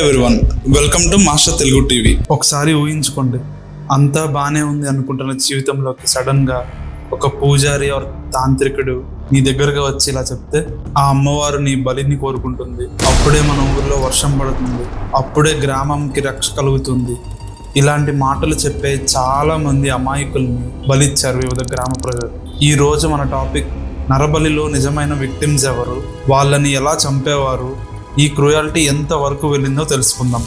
Everyone welcome to master Telugu TV ఒకసారి ఊహించుకోండి. అంతా బాగానే ఉంది అనుకుంటున్న జీవితంలోకి సడన్గా ఒక పూజారి ఆర్ తాంత్రికుడు నీ దగ్గరగా వచ్చి ఇలా చెప్తే ఆ అమ్మవారు నీ బలిని కోరుకుంటుంది. అప్పుడే మన ఊర్లో వర్షం పడుతుంది. అప్పుడే గ్రామంకి రక్ష కలుగుతుంది. ఇలాంటి మాటలు చెప్పే చాలా మంది అమాయకుల్ని బలిచ్చారు వివిధ గ్రామ ప్రజలు. ఈ రోజు మన టాపిక్ నరబలిలో నిజమైన విక్టిమ్స్ ఎవరు? వాళ్ళని ఎలా చంపేవారు? ఈ క్రూయాలిటీ ఎంత వరకు వెళ్ళిందో తెలుసుకుందాం.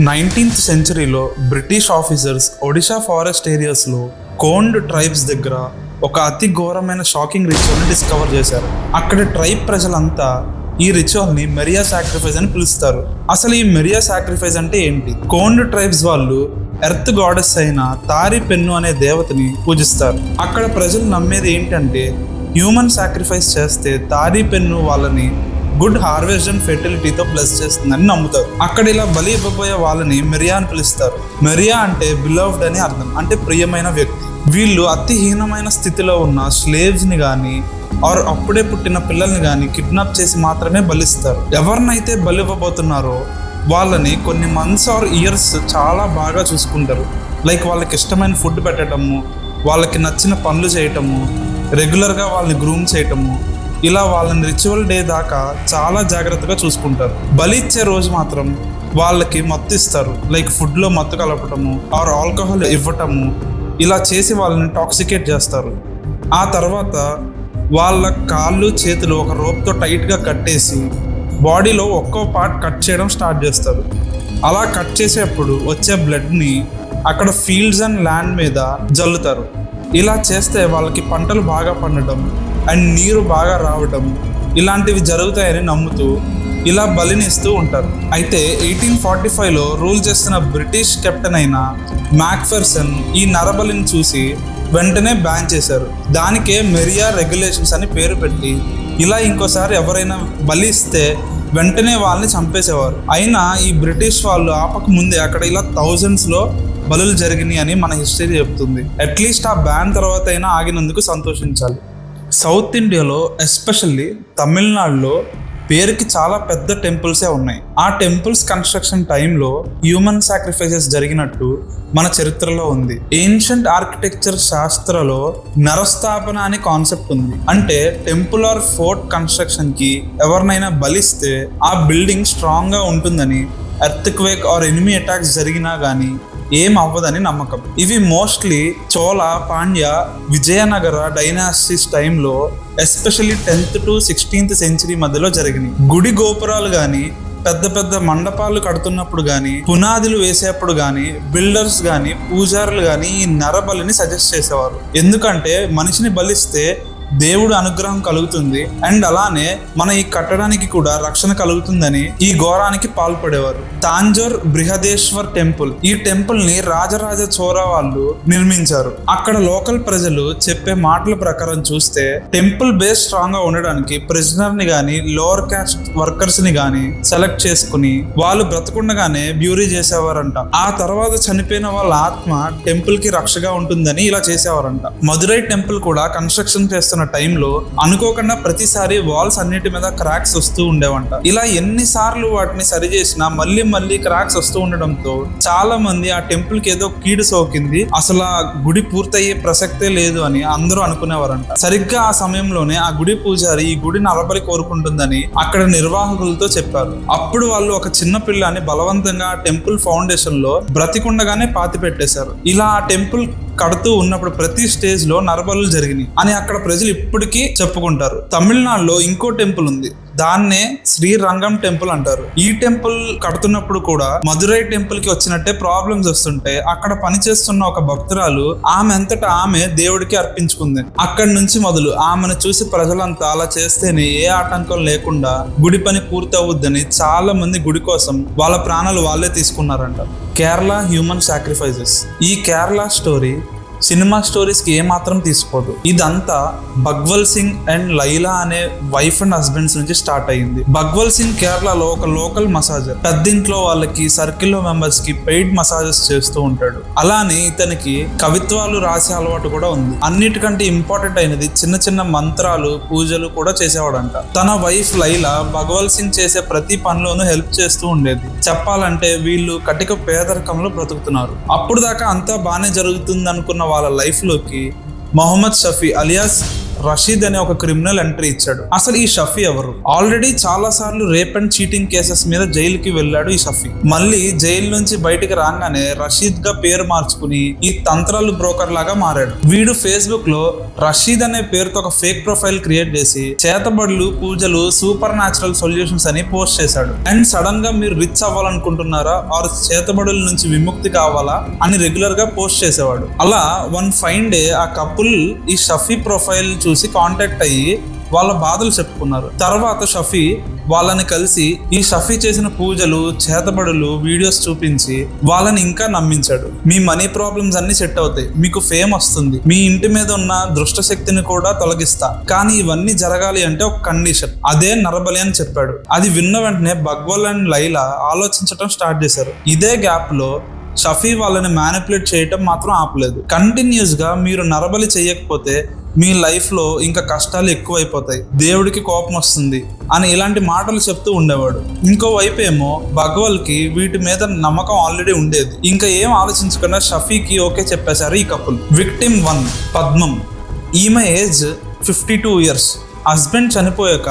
నైన్టీన్త్ సెంచరీలో బ్రిటిష్ ఆఫీసర్స్ ఒడిషా ఫారెస్ట్ ఏరియాస్లో కోండ్ ట్రైబ్స్ దగ్గర ఒక అతి ఘోరమైన షాకింగ్ రిచువల్ని డిస్కవర్ చేశారు. అక్కడ ట్రైబ్ ప్రజలంతా ఈ రిచువల్ని మెరియా సాక్రిఫైస్ అని పిలుస్తారు. అసలు ఈ మెరియా సాక్రిఫైస్ అంటే ఏంటి? కోండ్ ట్రైబ్స్ వాళ్ళు ఎర్త్ గాడెస్ అయిన తారి పెన్ను అనే దేవతని పూజిస్తారు. అక్కడ ప్రజలు నమ్మేది ఏంటంటే హ్యూమన్ సాక్రిఫైస్ చేస్తే తారి పెన్ను వాళ్ళని గుడ్ హార్వెస్ట్ అండ్ ఫెర్టిలిటీతో ప్లస్ చేస్తుందని నమ్ముతారు. అక్కడ ఇలా బలి ఇవ్వబోయే వాళ్ళని మెరియా అని పిలుస్తారు. మెరియా అంటే బిలవ్డ్ అని అర్థం అంటే ప్రియమైన వ్యక్తి. వీళ్ళు అతిహీనమైన స్థితిలో ఉన్న స్లేవ్స్ని కానీ ఆర్ అప్పుడే పుట్టిన పిల్లల్ని కానీ కిడ్నాప్ చేసి మాత్రమే బలిస్తారు. ఎవరినైతే బలి ఇవ్వబోతున్నారో వాళ్ళని కొన్ని మంత్స్ ఆర్ ఇయర్స్ చాలా బాగా చూసుకుంటారు. లైక్ వాళ్ళకి ఇష్టమైన ఫుడ్ పెట్టడము వాళ్ళకి నచ్చిన పనులు చేయటము రెగ్యులర్గా వాళ్ళని గ్రూమ్ చేయటము ఇలా వాళ్ళని రిచువల్ డే దాకా చాలా జాగ్రత్తగా చూసుకుంటారు. బలి ఇచ్చే రోజు మాత్రం వాళ్ళకి మత్తు ఇస్తారు. లైక్ ఫుడ్లో మత్తు కలపటము ఆర్ ఆల్కహాల్ ఇవ్వటము ఇలా చేసి వాళ్ళని టాక్సికేట్ చేస్తారు. ఆ తర్వాత వాళ్ళ కాళ్ళు చేతులు ఒక రోప్తో టైట్గా కట్టేసి బాడీలో ఒక్కో పార్ట్ కట్ చేయడం స్టార్ట్ చేస్తారు. అలా కట్ చేసేటప్పుడు వచ్చే బ్లడ్ని అక్కడ ఫీల్డ్స్ అండ్ ల్యాండ్ మీద జల్లుతారు. ఇలా చేస్తే వాళ్ళకి పంటలు బాగా పండటం అండ్ నీరు బాగా రావటం ఇలాంటివి జరుగుతాయని నమ్ముతూ ఇలా బలిని ఇస్తూ ఉంటారు. అయితే ఎయిటీన్ ఫార్టీ ఫైవ్లో రూల్ చేస్తున్న బ్రిటిష్ కెప్టెన్ అయిన మ్యాక్ఫెర్సన్ ఈ నరబలిని చూసి వెంటనే బ్యాన్ చేశారు. దానికే మెరియా రెగ్యులేషన్స్ అని పేరు పెట్టి ఇలా ఇంకోసారి ఎవరైనా బలి ఇస్తే వెంటనే వాళ్ళని చంపేసేవారు. అయినా ఈ బ్రిటిష్ వాళ్ళు ఆపక ముందే అక్కడ ఇలా థౌజండ్స్లో బలులు జరిగినాయి అని మన హిస్టరీ చెప్తుంది. అట్లీస్ట్ ఆ బ్యాన్ తర్వాత అయినా ఆగినందుకు సంతోషించాలి. సౌత్ ఇండియాలో ఎస్పెషల్లీ తమిళనాడులో పేరుకి చాలా పెద్ద టెంపుల్సే ఉన్నాయి. ఆ టెంపుల్స్ కన్స్ట్రక్షన్ టైంలో హ్యూమన్ సాక్రిఫైసెస్ జరిగినట్టు మన చరిత్రలో ఉంది. ఏన్షియంట్ ఆర్కిటెక్చర్ శాస్త్రలో నరస్థాపన అనే కాన్సెప్ట్ ఉంది. అంటే టెంపుల్ ఆర్ ఫోర్ట్ కన్స్ట్రక్షన్కి ఎవరినైనా బలిస్తే ఆ బిల్డింగ్ స్ట్రాంగ్గా ఉంటుందని earthquake or enemy attacks జరిగినా గానీ ఏం అవ్వదని నమ్మకం. ఇవి మోస్ట్లీ చోళ పాండ్య విజయనగర డైనాసిస్ టైంలో especially tenth to sixteenth century మధ్యలో జరిగినాయి. గుడి గోపురాలు కానీ పెద్ద పెద్ద మండపాలు కడుతున్నప్పుడు కానీ పునాదులు వేసేప్పుడు కానీ బిల్డర్స్ కానీ పూజారులు కానీ ఈ నరబలిని సజెస్ట్ చేసేవారు. ఎందుకంటే మనిషిని బలిస్తే దేవుడు అనుగ్రహం కలుగుతుంది. అండ్ అలానే మన ఈ కట్టడానికి కూడా రక్షణ కలుగుతుందని ఈ ఘోరానికి పాల్పడేవారు. తాంజోర్ బృహదేశ్వర్ టెంపుల్. ఈ టెంపుల్ని రాజరాజ చోరా వాళ్ళు నిర్మించారు. అక్కడ లోకల్ ప్రజలు చెప్పే మాటల ప్రకారం చూస్తే టెంపుల్ బేస్ స్ట్రాంగ్గా ఉండడానికి ప్రిజనర్ని గాని లోవర్ క్యాస్ట్ వర్కర్స్ని గాని సెలెక్ట్ చేసుకుని వాళ్ళు బ్రతకుండగానే బ్యూరీ చేసేవారంట. ఆ తర్వాత చనిపోయిన వాళ్ళ ఆత్మ టెంపుల్కి రక్షగా ఉంటుందని ఇలా చేసేవారంట. మధురై టెంపుల్ కూడా కన్స్ట్రక్షన్ చేస్తున్న టైంలో అనుకోకుండా ప్రతిసారి వాల్స్ అన్నిటి మీద క్రాక్స్ వస్తూ ఉండేవంట. ఇలా ఎన్నిసార్లు వాటిని సరి చేసినా మళ్ళీ మళ్ళీ క్రాక్స్ వస్తూ ఉండడంతో చాలా మంది ఆ టెంపుల్కి ఏదో కీడు సోకింది. అసలు ఆ గుడి పూర్తయ్యే ప్రసక్తే లేదు అని అందరూ అనుకునేవారంట. సరిగ్గా ఆ సమయంలోనే ఆ గుడి పూజారి ఈ గుడిని నలబడి కోరుకుంటుందని అక్కడ నిర్వాహకులతో చెప్పారు. అప్పుడు వాళ్ళు ఒక చిన్న పిల్లని బలవంతంగా ఆ టెంపుల్ ఫౌండేషన్లో బ్రతికుండగానే పాతి పెట్టేశారు ఇలా ఆ టెంపుల్ కడుతూ ఉన్నప్పుడు ప్రతి స్టేజ్లో నరబలు జరిగినాయి అని అక్కడ ప్రజలు ఇప్పటికీ చెప్పుకుంటారు. తమిళనాడులో ఇంకో టెంపుల్ ఉంది. దాన్నే శ్రీరంగం టెంపుల్ అంటారు. ఈ టెంపుల్ కడుతున్నప్పుడు కూడా మదురై టెంపుల్కి వచ్చినట్టే ప్రాబ్లమ్స్ వస్తుంటే అక్కడ పనిచేస్తున్న ఒక భక్తురాలు ఆమె అంతటా ఆమె దేవుడికి అర్పించుకుంది. అక్కడి నుంచి మొదలు ఆమెను చూసి ప్రజలంతా అలా చేస్తేనే ఏ ఆటంకం లేకుండా గుడి పని పూర్తి అవుద్దని చాలా మంది గుడి కోసం వాళ్ళ ప్రాణాలు వాళ్ళే తీసుకున్నారంట. కేరళ హ్యూమన్ సాక్రిఫైసెస్ ఈ కేరళ స్టోరీ సినిమా స్టోరీస్కి ఏమాత్రం తీసుకోదు. ఇదంతా భగ్వల్ సింగ్ అండ్ లైలా అనే వైఫ్ అండ్ హస్బెండ్స్ నుంచి స్టార్ట్ అయ్యింది. భగ్వల్ సింగ్ కేరళలో ఒక లోకల్ మసాజర్. పెద్దింట్లో వాళ్ళకి సర్కిల్లో మెంబర్స్కి పెయిడ్ మసాజెస్ చేస్తూ ఉంటాడు. అలానే ఇతనికి కవిత్వాలు రాసే అలవాటు కూడా ఉంది. అన్నిటికంటే ఇంపార్టెంట్ అయినది చిన్న చిన్న మంత్రాలు పూజలు కూడా చేసేవాడంట. తన వైఫ్ లైలా భగవల్ సింగ్ చేసే ప్రతి పనిలోనూ హెల్ప్ చేస్తూ ఉండేది. చెప్పాలంటే వీళ్ళు కటిక పేదరికంలో బ్రతుకుతున్నారు. అప్పుడు దాకా అంతా బాగానే జరుగుతుంది అనుకున్న వాళ్ళ లైఫ్లోకి మొహమ్మద్ షఫీ అలియాస్ రషీద్ అనే ఒక క్రిమినల్ ఎంట్రీ ఇచ్చాడు. అసలు ఈ షఫీ ఎవరు? ఆల్రెడీ చాలా సార్లు రేప్ అండ్ చీటింగ్ కేసెస్ మీద జైలుకి వెళ్ళాడు ఈ షఫీ. మళ్ళీ జైలు నుంచి బయటికి రాగానే రషీద్గా పేరు మార్చుకుని ఈ తంత్రాలు బ్రోకర్ లాగా మారాడు. వీడు ఫేస్బుక్లో రషీద్ అనే పేరుతో ఒక ఫేక్ ప్రొఫైల్ క్రియేట్ చేసి చేతబడులు పూజలు సూపర్ న్యాచురల్ సొల్యూషన్స్ అని పోస్ట్ చేశాడు. అండ్ సడన్గా మీరు రిచ్ అవ్వాలనుకుంటున్నారా? ఆర్ చేతబడుల నుంచి విముక్తి కావాలా? అని రెగ్యులర్గా పోస్ట్ చేసేవాడు. అలా వన్ ఫైన్ డే ఆ కపుల్ ఈ షఫీ ప్రొఫైల్ చూసి కాంటాక్ట్ అయ్యి వాళ్ళ బాధలు చెప్పుకున్నారు. తర్వాత షఫీ వాళ్ళని కలిసి ఈ షఫీ చేసిన పూజలు చేతబడులు వీడియోస్ చూపించి వాళ్ళని ఇంకా నమ్మించాడు. మీ మనీ ప్రాబ్లమ్స్ అన్ని సెట్ అవుతాయి. మీకు ఫేమ్ వస్తుంది. మీ ఇంటి మీద ఉన్న దృష్ట శక్తిని కూడా తొలగిస్తా. కానీ ఇవన్నీ జరగాలి అంటే ఒక కండిషన్ అదే నరబలి అని చెప్పాడు. అది విన్న వెంటనే బగ్వల్ అండ్ లైలా ఆలోచించడం స్టార్ట్ చేశారు. ఇదే గ్యాప్లో షఫీ వాళ్ళని మ్యానిపులేట్ చేయటం మాత్రం ఆపలేదు. కంటిన్యూస్గా మీరు నరబలి చేయకపోతే మీ లైఫ్లో ఇంకా కష్టాలు ఎక్కువైపోతాయి. దేవుడికి కోపం వస్తుంది అని ఇలాంటి మాటలు చెప్తూ ఉండేవాడు. ఇంకో వైపు ఏమో భగవల్కి వీటి మీద నమ్మకం ఆల్రెడీ ఉండేది. ఇంకా ఏం ఆలోచించకుండా షఫీకి ఓకే చెప్పేశారు ఈ కపుల్ విక్టిమ్ వన్ పద్మం. ఈమె age fifty two years husband చనిపోయాక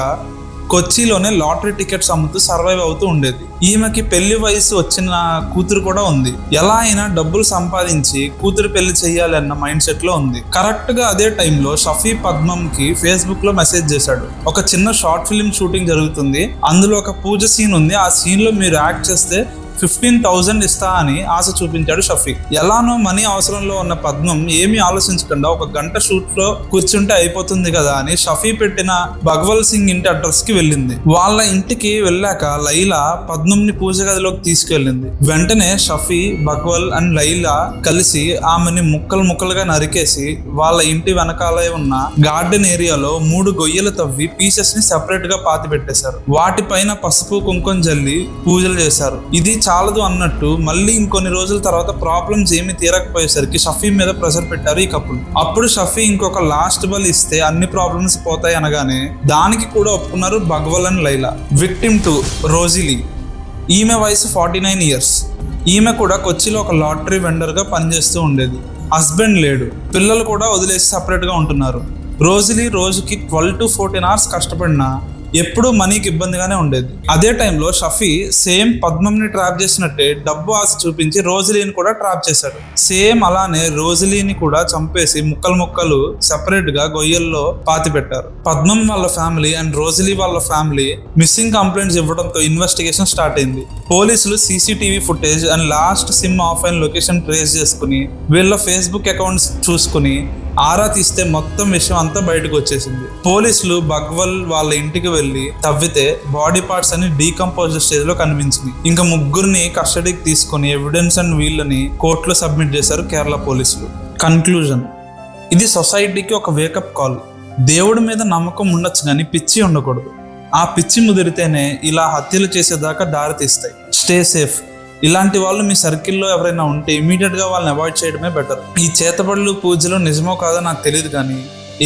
కొచ్చిలోనే లాటరీ టికెట్స్ అమ్ముతూ సర్వైవ్ అవుతూ ఉండేది. ఈమెకి పెళ్ళి వయసు వచ్చిన కూతురు కూడా ఉంది. ఎలా అయినా డబ్బులు సంపాదించి కూతురు పెళ్ళి చేయాలి అన్న మైండ్ సెట్లో ఉంది. కరెక్ట్గా అదే టైంలో షఫీ పద్మం కి ఫేస్బుక్లో మెసేజ్ చేశాడు. ఒక చిన్న షార్ట్ ఫిల్మ్ షూటింగ్ జరుగుతుంది. అందులో ఒక పూజ సీన్ ఉంది. ఆ సీన్లో మీరు యాక్ట్ చేస్తే ఫిఫ్టీన్ థౌజండ్ ఇస్తా అని ఆశ చూపించాడు షఫీక్ ఎలానో మనీ అవసరంలో ఉన్న పద్మం ఏమీ ఆలోచించకుండా ఒక గంట షూట్లో కూర్చుంటే అయిపోతుంది కదా అని షఫీ పెట్టిన భగవల్ సింగ్ ఇంటి అడ్రస్కి వెళ్ళింది. వాళ్ళ ఇంటికి వెళ్ళాక లైలా పద్మంని పూజ గదిలోకి తీసుకెళ్ళింది. వెంటనే షఫీ భగవల్ అండ్ లైలా కలిసి ఆమెని ముక్కలు ముక్కలుగా నరికేసి వాళ్ళ ఇంటి వెనకాలే ఉన్న గార్డెన్ ఏరియాలో మూడు గొయ్యలు తవ్వి పీసెస్ని సెపరేట్గా పాతి పెట్టేశారు వాటిపైన పసుపు కుంకుమ జల్లి పూజలు చేశారు. ఇది చాలదు అన్నట్టు మళ్ళీ ఇంకొన్ని రోజుల తర్వాత ప్రాబ్లమ్స్ ఏమి తీరకపోయేసరికి షఫీ మీద ప్రెషర్ పెట్టారు ఈ కపుల్ అప్పుడు షఫీ ఇంకొక లాస్ట్ బల్ ఇస్తే అన్ని ప్రాబ్లమ్స్ పోతాయి అనగానే దానికి కూడా ఒప్పుకున్నారు Bhagaval and Laila. Victim two Rosily ఈమె వయసు ఫార్టీ నైన్ ఇయర్స్ ఈమె కూడా కొచ్చిలో ఒక లాటరీ వెండర్గా పనిచేస్తూ ఉండేది. హస్బెండ్ లేడు. పిల్లలు కూడా వదిలేసి సపరేట్గా ఉంటున్నారు. రోజులీ రోజుకి ట్వెల్వ్ టు ఫోర్టీన్ అవర్స్ కష్టపడినా ఎప్పుడూ మనీకి ఇబ్బందిగానే ఉండేది. అదే టైంలో షఫీ సేమ్ పద్మంని ట్రాప్ చేసినట్టే డబ్బు ఆశ చూపించి రోజులీని కూడా ట్రాప్ చేశాడు. సేమ్ అలానే రోజులీని కూడా చంపేసి ముక్కలు ముక్కలు సెపరేట్గా గొయ్యల్లో పాతి పెట్టారు. పద్మం వాళ్ళ ఫ్యామిలీ అండ్ రోజులీ వాళ్ళ ఫ్యామిలీ మిస్సింగ్ కంప్లైంట్స్ ఇవ్వడంతో ఇన్వెస్టిగేషన్ స్టార్ట్ అయింది. పోలీసులు CCTV footage and last SIM off and location trace చేసుకుని వీళ్ళ ఫేస్బుక్ అకౌంట్స్ చూసుకుని ఆరా తీస్తే మొత్తం విషయం అంతా బయటకు వచ్చేసింది. పోలీసులు బగ్వల్ వాళ్ళ ఇంటికి వెళ్ళి తవ్వితే బాడీ పార్ట్స్ అని డీకంపోజ్ స్టేజ్లో కనిపించింది ఇంకా ముగ్గురిని కస్టడీకి తీసుకొని ఎవిడెన్స్ అండ్ వీళ్ళని కోర్టులో సబ్మిట్ చేశారు కేరళ పోలీసులు. కన్క్లూజన్. ఇది సొసైటీకి ఒక వేకప్ కాల్. దేవుడి మీద నమ్మకం ఉండొచ్చు కానీ పిచ్చి ఉండకూడదు. ఆ పిచ్చి ముదిరితేనే ఇలా హత్యలు చేసేదాకా దారి తీస్తాయి. Stay safe. ఇలాంటి వాళ్ళు మీ సర్కిల్లో ఎవరైనా ఉంటే ఇమీడియట్గా వాళ్ళని అవాయిడ్ చేయడమే బెటర్ ఈ చేతబడులు పూజలు నిజమో కాదో నాకు తెలియదు కానీ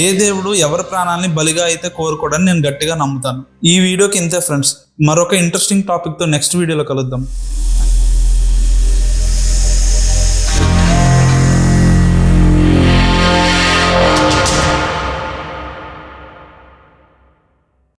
ఏ దేవుడు ఎవరి ప్రాణాలని బలిగా అయితే కోరుకోడని నేను గట్టిగా నమ్ముతాను. ఈ వీడియోకి ఇంతే ఫ్రెండ్స్ మరొక ఇంట్రెస్టింగ్ టాపిక్తో నెక్స్ట్ వీడియోలో కలుద్దాం.